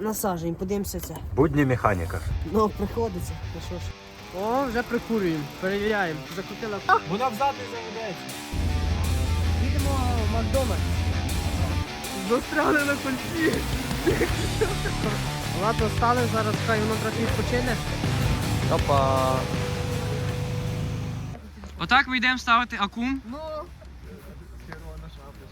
Насажень, подивимося це. Будні механіка. Ну, приходиться. Ну що ж. О, вже прикурюємо, перевіряємо. Закрутила. Вона взад не заведеться. Їдемо в Макдональдс. Застряли на кольці. Ладно, стали, зараз хай воно трохи відпочине. Опа. Отак ми йдемо ставити акум. Ну.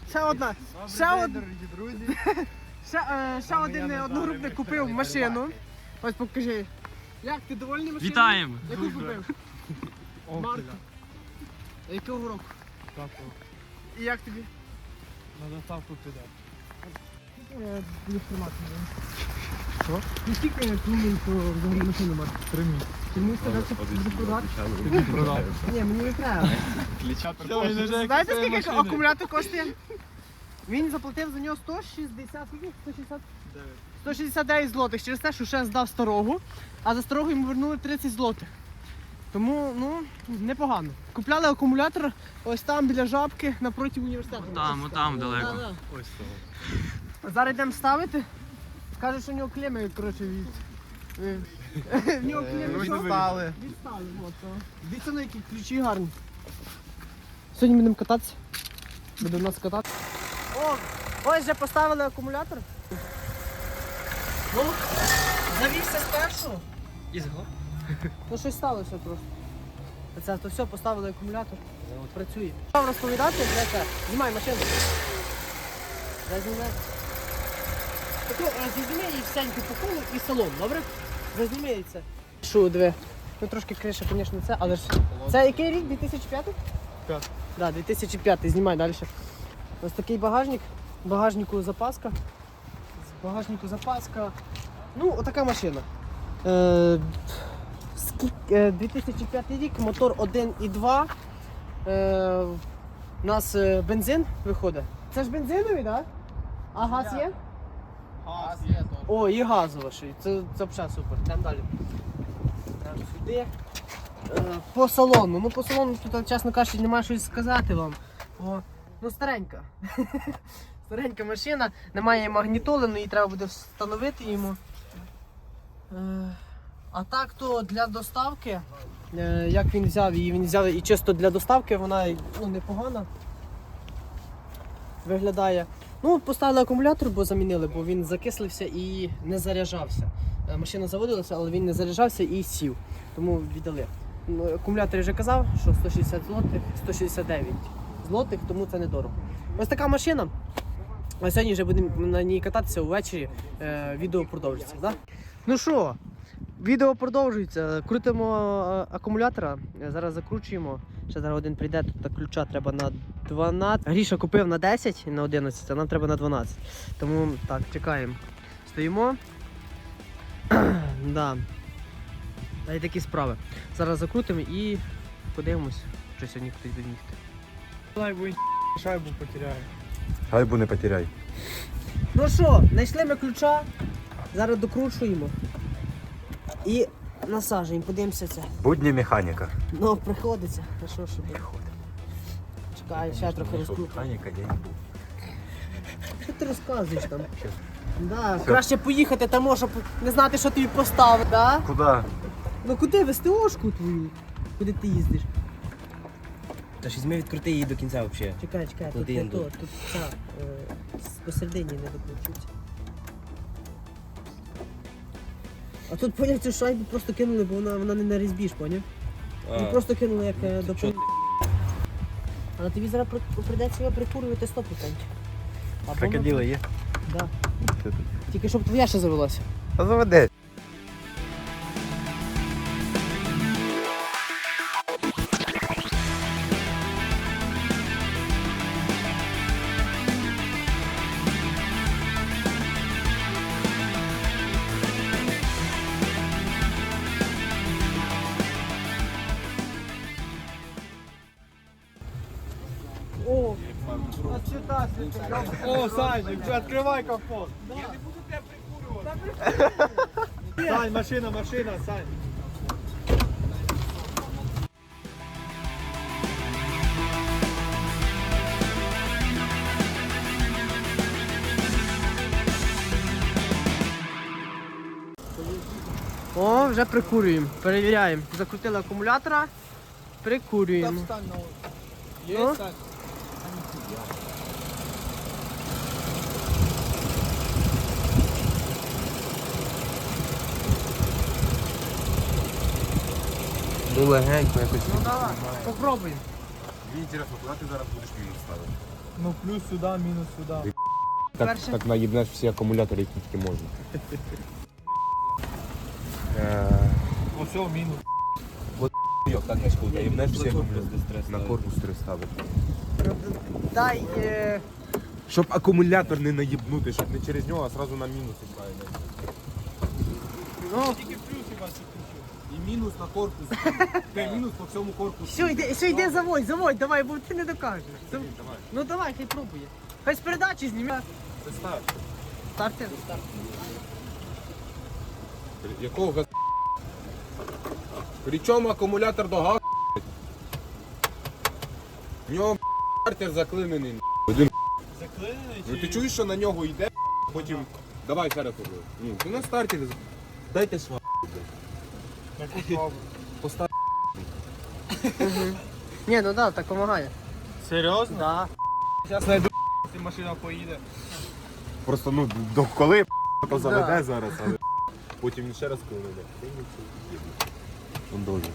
Ще одна. Ще, од... ще, е, ще один е, одногрупник купив машину. Ось покажи. Як ти довольний машиною? Вітаємо. Яку купив? Марку. Якого року? І як тобі? На доставку піде. Що? Ну скільки клумін, то взагалі машину мати? Три місяці. Сказав, що буде продати? Ні, мені не треба. Знаєте, скільки акумулятор коштує? Він заплатив за нього 160, скільки? 160? 169 злотих через те, що ще здав старого, а за старого йому вернули 30 злотих. Тому, ну, непогано. Купляли акумулятор ось там біля жабки напроти університету. Там, отам далеко. Да-да. Ось того. А Зараз йдемо ставити. Каже, що у нього клеми, коротше, від. від- В нього клеми що? Відстали. Відстали, от. Дивіться на які ключі гарні. Сьогодні будемо кататися. Буде у нас кататися. О, ось вже поставили акумулятор. Ну, завівся спершу. І зго. Ну щось сталося просто. Це то все, поставили акумулятор. От працює. Що розповідати? Це? Знімай машину. Таку е, і всеньку по колу і салон, добре? Розуміється. Що, диви. Ну трошки криша, звісно, це, але ж. Це який рік? 2005? П'ятий. Да, 2005. Знімай далі. Ось такий багажник. Багажнику запаска. З багажнику запаска. Ну, отака машина. Е, скільки, е, 2005 рік, мотор 1,2. Е, у нас е, бензин виходить. Це ж бензиновий, так? Да? А газ є? Газ є то. О, і газова ще. Це, це взагалі супер. Йдемо далі. Так, сюди. Е, по салону. Ну по салону тут, чесно кажучи, немає щось сказати вам. О, ну старенька. старенька машина, немає магнітоли, ну її треба буде встановити йому. Е, а так то для доставки, е, як він взяв її, він взяв і чисто для доставки, вона ну, непогана. Виглядає. Ну, поставили акумулятор, бо замінили, бо він закислився і не заряджався. Е, Машина заводилася, але він не заряджався і сів. Тому віддали. Ну, Акумулятор вже казав, що 160 злотих, 169 злотих, тому це недорого. Ось така машина. А сьогодні вже будемо на ній кататися увечері. Е, відео продовжиться. Да? Ну що, відео продовжується. Крутимо е, акумулятора, Е, зараз закручуємо. Ще зараз один прийде, тут ключа треба на 12. Гріша купив на 10 і на 11, а нам треба на 12. Тому так, чекаємо. Стоїмо. да. Та й такі справи. Зараз закрутимо і подивимось, що сьогодні хтось буде Шайбу шайбу потеряє. Гайбу не потеряй. Ну що, знайшли ми ключа, зараз докручуємо. І насаджуємо, подивимося це. Будні механіка. Ну, приходиться. А що ж робити? Чекай, ще трохи розкручу. Механіка день був. Що ти розказуєш там? Да, краще поїхати там, щоб не знати, що тобі поставити, да? Куда? Ну куди вести ошку твою? Куди ти їздиш? Та щось ми відкрути її до кінця взагалі. Чекай, чекай, тут не то, йду? тут ця е, с- посередині не докручується. А тут поняв, цю шайбу просто кинули, бо вона, вона не на різьбі ж, поняв? Ну просто кинули як е, до пон- Але тобі зараз при- прийдеться його прикурювати 100%. Або Крокодили є? Да. Тільки щоб твоя ще завелася. А заведе. Санчик, відкривай капот. Я не буду тебе прикурювати. Сань, машина, машина, Сань. О, вже прикурюємо. Перевіряємо. Закрутили акумулятора. Прикурюємо. Встань на? Є, стань. Ну легенько якось. Ну давай, попробуємо. Мені цікаво, куди ти зараз будеш мінус ставити? Ну плюс сюди, мінус сюди. Так, Перше. так наїбнеш всі акумулятори, які тільки можна. Ось о, мінус. Йок, так не шкода, наїбнеш всі акумулятори. На корпус три ставити. Дай. Е... Щоб акумулятор не наїбнути, щоб не через нього, а одразу на мінус ставити. Ну, Тільки плюс і вас І мінус на корпус. Те мінус по всьому корпусу. все, йде, все, йде заводь, заводь, давай, бо ти не докажеш. Зав- Ну давай, хай пробує. Хай з передачі зніме. Це став. Стартер. Якого газ... Причому акумулятор до газу. В нього стартер заклинений. Один. Заклинений Ну ти чуєш, що на нього йде, потім. Давай ще раз роби. Ну, ти на стартері. з- Дайте шва. Постав. Ні, ну да, так допомагає. Серйозно? Да. Зараз знайду, і машина поїде. Просто ну до коли то заведе зараз, але потім він ще раз клине. Он должен.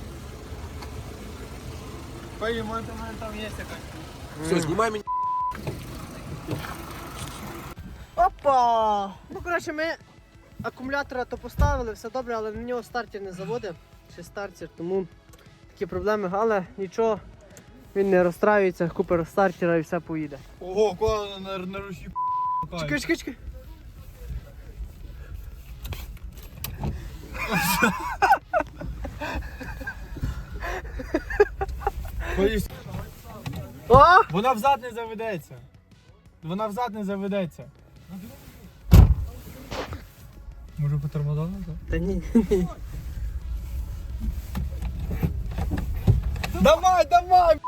Поймай, у мене там є якась. Все, знімай мені. Опа! Ну, коротше, ми акумулятора то поставили, все добре, але на нього стартер не заводить. Ще стартер, тому такі проблеми, але нічого, він не розстраюється, купить стартера і все поїде. Ого, кого на, на руші Чекай, чекай, чекай. О! Вона взад не заведеться. Вона взад не заведеться. Може по тормозам назад? Та ні. Давай, давай!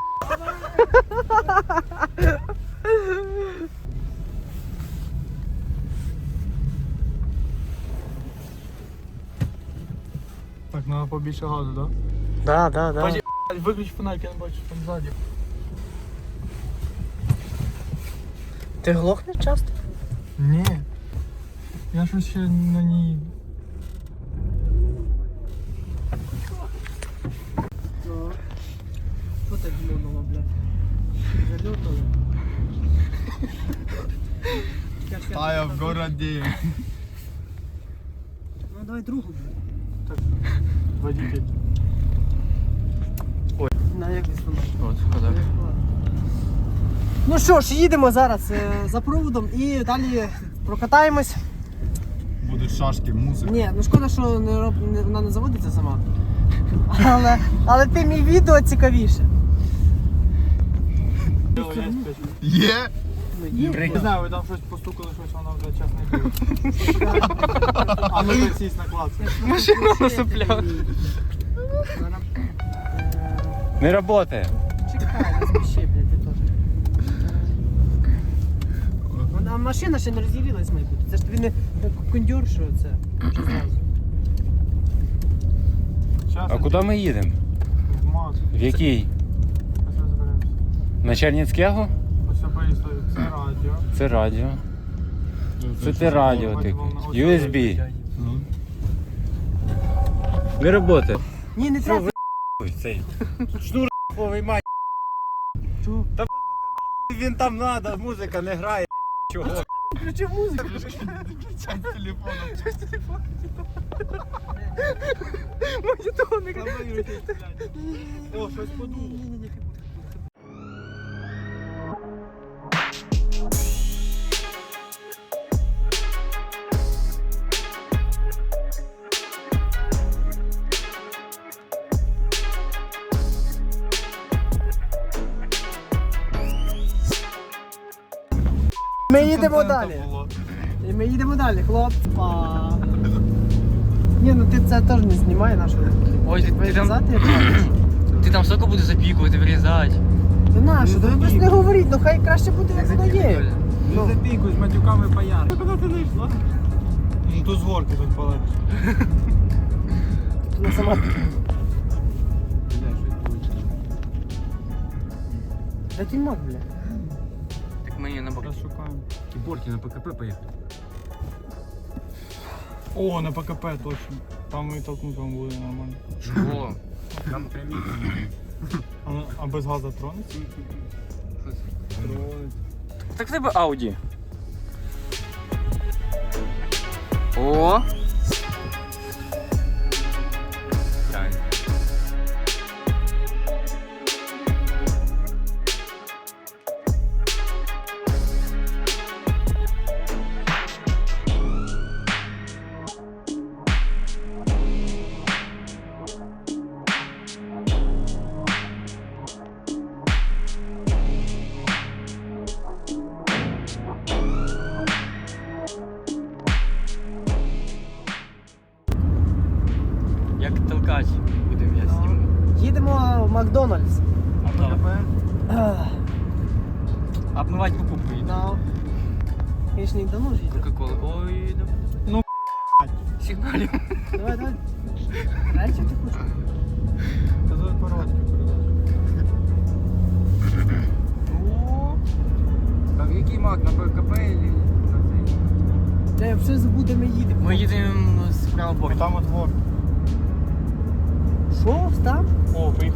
Так, треба побільше газу, так? Да, да, да. Пойди. Виключ фонарик, я не бачу, там ззаді. Ти глохнеш часто? Ні. Я щось ще на ній. Що так глюнуло, блядь? Залютало. в городі. Ну давай другу, блядь. Водитель. На як? От, куди? Ну що ж, їдемо зараз е, за проводом і далі прокатаємось. Будуть шашки, музика. Ні, ну шкода, що не роб... не, вона не заводиться сама. Але, але ти мій відео цікавіше. Є? Ну, є. Не знаю, ви там щось постукали, щось воно вже час не буде. А ну так сість на клац. Машина насипляла. Е, Не працює. Чекай, не спіши, блядь, ти теж. Вона машина ще не розділилась, має бути. Це ж тобі не кондюр, що це. Чи зразу. Щас А куди ми їдемо? в Макс. В який? Ось розберемося. На Черніцького? Ось це радіо. Це радіо. Це ти радіо таке. USB. Не працює. Ні, не треба. Цей. Шнур виймай. Та він там надо, музика не грає. Чого? Включи музику. Включай телефоном. Може того не О, щось подуло. Ми їдемо далі. І ми їдемо далі, хлопа. Ні, ну ти це теж не знімай нашу. Ой, ти, ти, там, ти там соко буде запікувати, вирізати. Це наше, то ви просто не говоріть, ну хай краще буде, як воно є. Ну, запікуй з матюками пояр. Куди ти не йшла? Ну тут з горки тут полегше. Тут на сама. Де ти мак, бля? Так ми борки на шукаємо. ПКП поїхали. О, на ПКП точно. Там і толкнути вам буде нормально. Чого? Там прямі. А, ну- а без газу тронеться? Так в тебе Ауді. О! Макдональдс. Руку поїду. Да. Конечно, не давно ж їде. Кока-кола. Ой, їду. Ну, Сигналю. Давай, давай. Дальше ти хочеш? Та тут короткі передачі. О! А який мак на ПКП или на цей? Та я вже забув, де ми їдемо. Ми їдемо справа Бо борту. там от горка. Що, там? О, поїхали.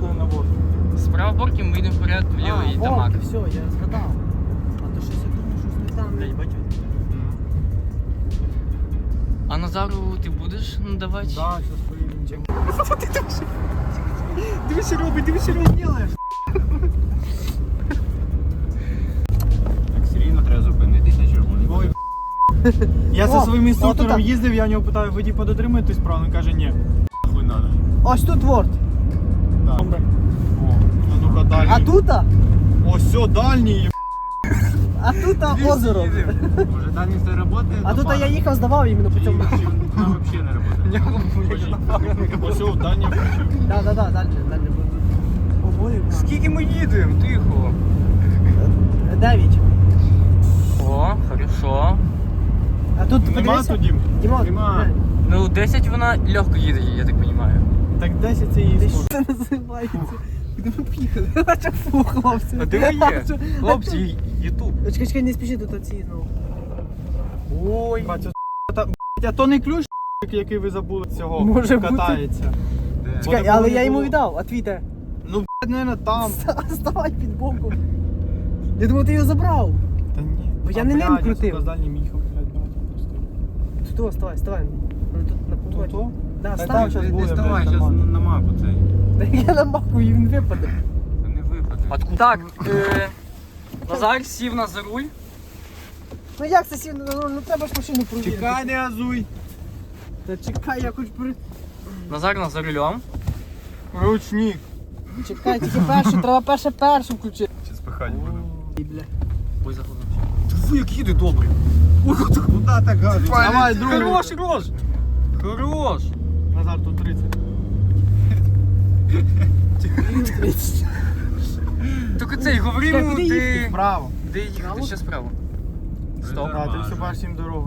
Борки ми йдемо вперед, вліво і а, тамак. все, я згадав. А то щось я думав, щось не там. Блядь, бачу. А Назару ти будеш надавати? Да, зараз поїдемо. Диви, що робить, диви, що робить. Так серійно треба зупинитись на. Я зі О, своїм інструктором тут. їздив, я у нього питаю, водій подотримуєтесь правильно? Він каже, ні. Хуй надо. Ось тут ворд. Так. О, далі. А тут, Ось все, дальній. а тут озеро. Може там все работает? А тут я їхав, здавав іменно по цьому. Там вообще не работает. Ось все, дальній. Да, да, да, далі, далі буде. Обоє. Скільки ми їдемо? Тихо. Дев'ять. О, хорошо. А тут Нема тоді? Дімон, Нема. Ну, 10 вона легко їде, я так розумію. Так 10 це її що це називається? Поїхали? Наче фу, хлопці. А де ви є? Хлопці, Ютуб. Чекай, чекай, не спіши тут оці знову. Ой. Бачу, та, блядь, а то не ключ, який ви забули цього Може бути. катається. Чекай, такого але я йому було. віддав, а твій де? Ну, блядь, наверное, там. Ставай під боком. Я думав, ти його забрав. Та ні. Бо я не ним крутив. Я сюди з дальнім їхав, блядь, бачу, просто. Тут, ставай, ставай. Ну тут на поводі. То-то? Да, Та став. там щас буде, блядь, зараз нормально. на маку цей. Я на маку він випаде. Та не випаде. Откуда? Так, е, Назар сів на за руль. Ну як це сів? Ну, ну треба ж машину провірити. Чекай, не газуй. Та чекай, я хоч при... Назар на за рулем. Ручник. Чекай, тільки першу, треба перше першу включити. Зараз пихати буду. І, бля. Ой, заходив. Фу, як їде добре. Ой, куди так газує? Давай, другий. Хорош, хорош. Хорош. Назар, тут 30. Тільки цей, говори йому, куди де... Вправо. Де їхати ще справа. Стоп. А, ти все бачиш їм дорогу.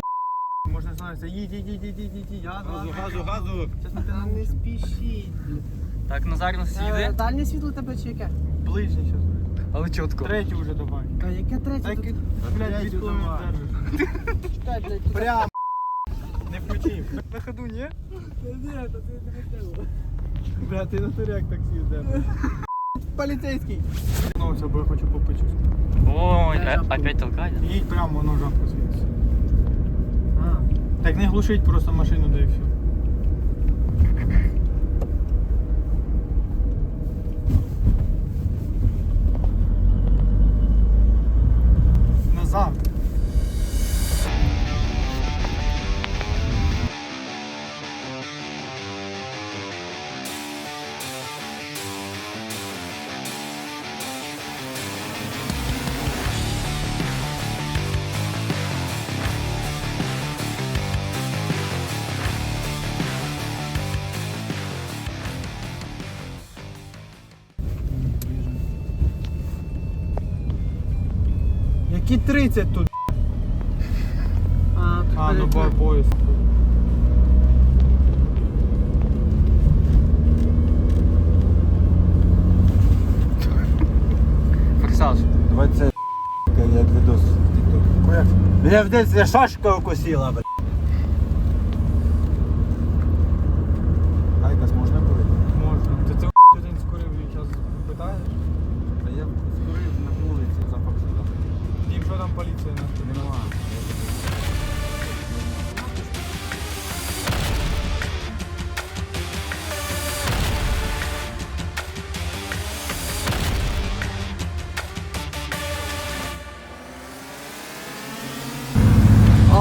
Можна знати, їдь, їдь, їдь, їдь, їдь, їдь. Газу, Газу, газу, газу. Зараз ми Та не спішіть. Так, Назар нас Е, їде. Дальнє світло тебе чи яке? Ближній буде. Але чітко. Третій вже давай. Та яке третє Так, тут? блядь, третій відклони держиш. Чекай, блядь, тут- Прям. Не включи. На ходу, ні? Ні, то ти не хотів. Бля, ти на туряк таксі йдеш. Поліцейський. Вернувся, бо я хочу попити. Ой, жабку. опять толкать. Їдь прямо, воно жабку світиться. Так не глушить просто машину, да і все. Тільки 30 тут. А, тут А, ну бо поїзд. Форсаж. 20 як відос в тікток. Я в десь я шашка укусила, бля.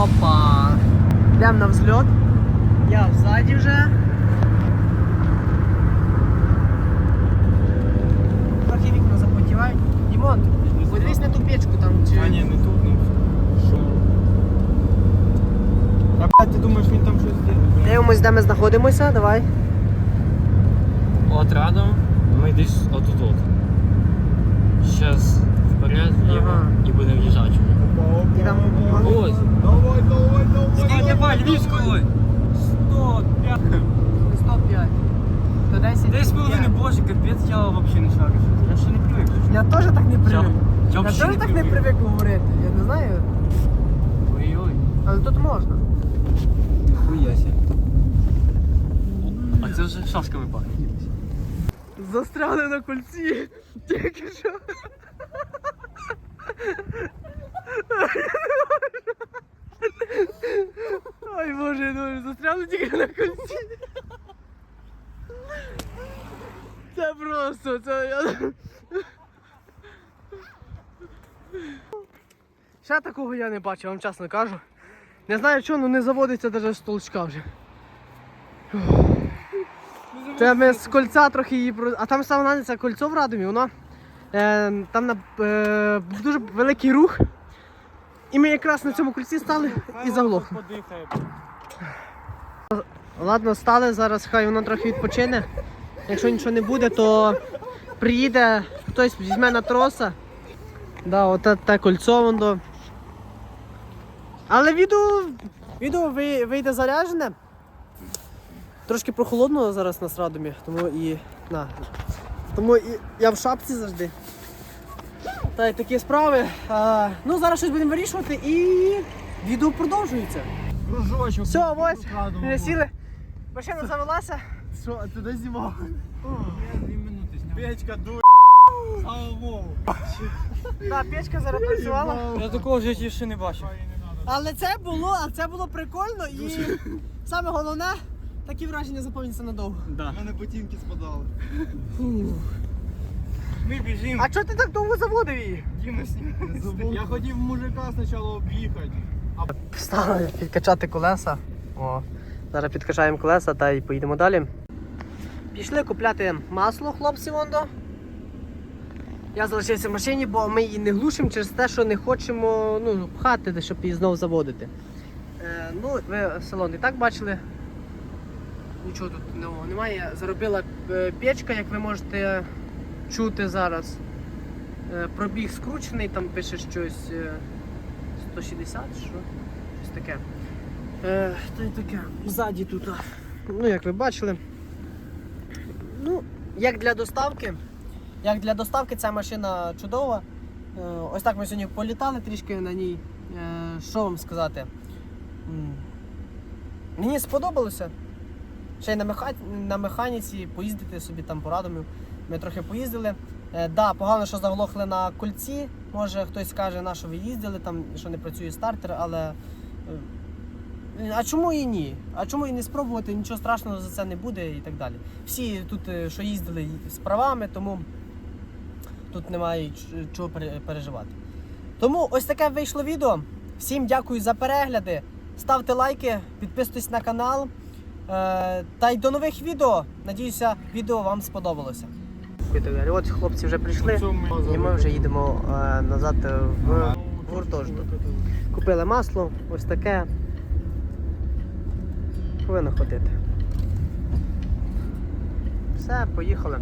Опа! Йдемо на взльот. Я взаді вже. Трохи вікна запотівають. Дімон, подивись на ту печку там. Чи... А ні, не тут, ну. Що? А блядь, ти думаєш, він там щось зробить? Дивимось, де ми знаходимося, давай. От рядом, ми десь отут от. Щас вперед, вліво Ага. і будемо в'їжджати. І там Ось. Давай, давай, давай. Скільки баль, Львівської? 105. 105. 110. Десь половини, боже, капець, я взагалі не шарю. Я ще не привик. Я теж так не привик. Я Я взагалі теж так не привик говорити. Я не знаю. Ой-ой. Але тут можна. Хуяся. А це вже шашками пахне. Застряли на кольці. Тільки що. Ой боже, ну застряли тільки на кольці. Це просто, це я. Ще такого я не бачив, вам чесно кажу. Не знаю чого, але не заводиться навіть з толчка вже. Це ми з кольця трохи її. А там саме це кольцо в Радомі, воно. Е, там на, е, дуже великий рух. І ми якраз на цьому кольці стали і заглохли. Ладно, стали, зараз хай воно трохи відпочине. Якщо нічого не буде, то приїде хтось візьме на троса. Да, от те, те кольцо воно. Але відео, відео вийде заряджене. Трошки прохолодно зараз на Срадомі, тому і. На. Тому і я в шапці завжди. Та й такі справи. А, ну, зараз щось будемо вирішувати і відео продовжується. Кружочок. Все, ось. Сіли. Машина завелася. Що, а ти де знімав? Дві минути зняв. Печка дує. Слава печка зараз працювала. Я такого в житті ще не бачив. Але це було, а це було прикольно і саме головне, такі враження запам'ятаються надовго. У мене ботинки спадали. Ми біжимо. А чого ти так довго заводив її? Діма сніг. Я хотів мужика спочатку об'їхати. Встали підкачати колеса. О, зараз підкачаємо колеса та й поїдемо далі. Пішли купляти масло, хлопці вондо. Я залишився в машині, бо ми її не глушимо через те, що не хочемо ну, пхати, щоб її знову заводити. Е, ну, ви салон і так бачили. Нічого тут нового немає. Заробила е, печка, як ви можете чути зараз. Е, пробіг скручений, там пише щось е, 160, що? Щось таке. Е, та й таке. Ззаді тут. Ну, як ви бачили. Ну, як для доставки. Як для доставки ця машина чудова. Е, ось так ми сьогодні політали трішки на ній. Е, що вам сказати? Мені сподобалося. Ще й на, механіці поїздити собі там порадами. Ми трохи поїздили. Е, да, погано, що заглохли на кольці. Може хтось скаже, на що ви їздили, там, що не працює стартер, але. е, А чому і ні? А чому і не спробувати? Нічого страшного за це не буде і так далі. Всі тут, е, що їздили з правами, тому тут немає чого переживати. Тому ось таке вийшло відео. Всім дякую за перегляди. Ставте лайки, підписуйтесь на канал. Та й до нових відео. Надіюся, відео вам сподобалося. От хлопці вже прийшли, і ми вже їдемо е, назад в гуртожиток. Купили масло, ось таке. Повинно ходити. Все, поїхали.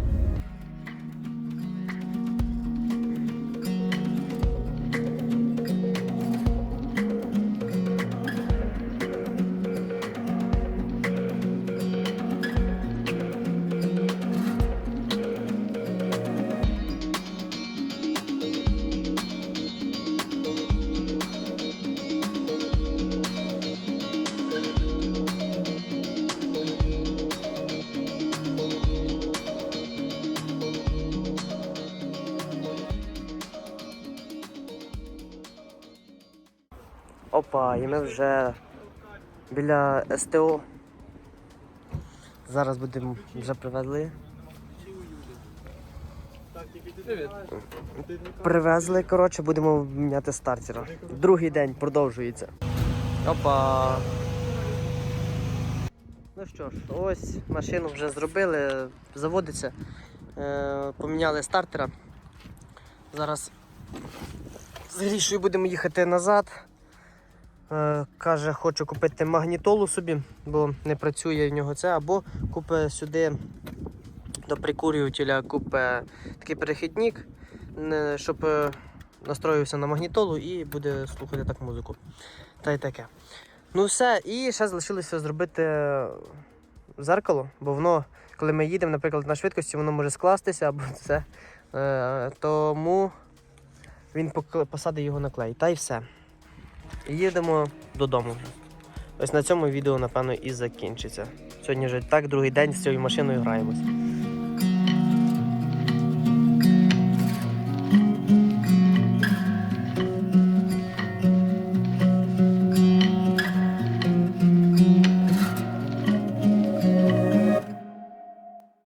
Опа, і ми вже біля СТО. Зараз будемо вже привезли. Привезли, коротше, будемо міняти стартера. Другий день продовжується. Опа. Ну що ж, ось машину вже зробили, заводиться. Е, поміняли стартера. Зараз з Грішою будемо їхати назад. Е, каже, хочу купити магнітолу собі, бо не працює в нього це, або купи сюди до прикурювателя купи такий перехідник, щоб е, настроївся на магнітолу і буде слухати так музику. Та й таке. Ну все, і ще залишилося зробити зеркало, бо воно, коли ми їдемо, наприклад, на швидкості, воно може скластися або це. Е, тому він посадить його на клей. Та й все. Їдемо додому. Ось на цьому відео, напевно, і закінчиться. Сьогодні вже так, другий день з цією машиною граємось.